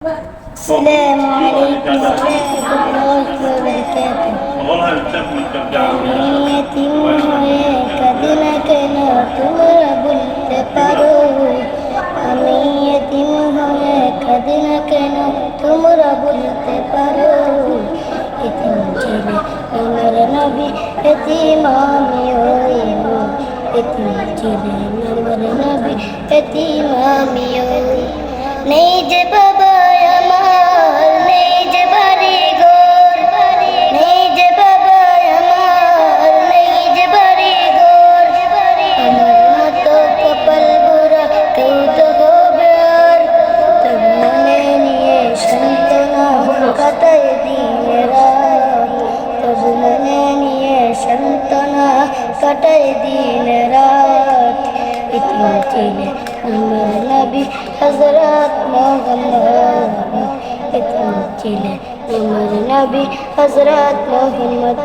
السلام عليكم ورحمة الله وبركاته আমি এতিম হয়ে কাঁদি না কেন তোমরা বলতে পারো আমি এতিম হয়ে কাঁদি না কেন তোমরা বলতে পারো এতিম ছেলে আমার নবী এতিম আমি হইব এতিম ছেলে আমার নবী এতিম আমি হই নেই যে মনে নিয়ে সান্ত্বনা কাটাই দিন রাত। ইতিম ছিলে আমার নবী হজরত মোহাম্মদ। ইতিম আমার নবী হজরত মোহাম্মদ